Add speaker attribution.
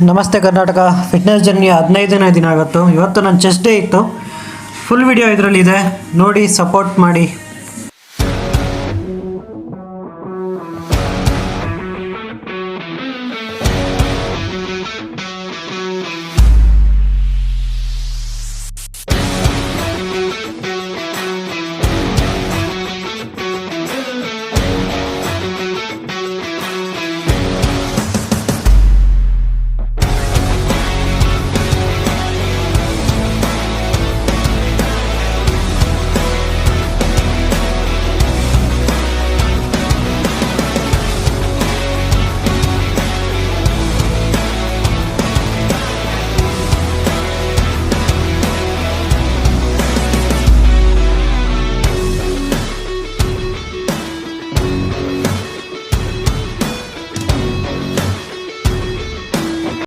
Speaker 1: ನಮಸ್ತೆ Karnataka. Fitness journey ಹದಿನೈದನೇ ದಿನ ಇವತ್ತು. ಇವತ್ತು ನನ್ನ ಚೆಸ್ಟ್ ಡೇ ಇತ್ತು. ಫುಲ್ ವಿಡಿಯೋ ಇದರಲ್ಲಿದೆ ನೋಡಿ ಸಪೋರ್ಟ್ ಮಾಡಿ.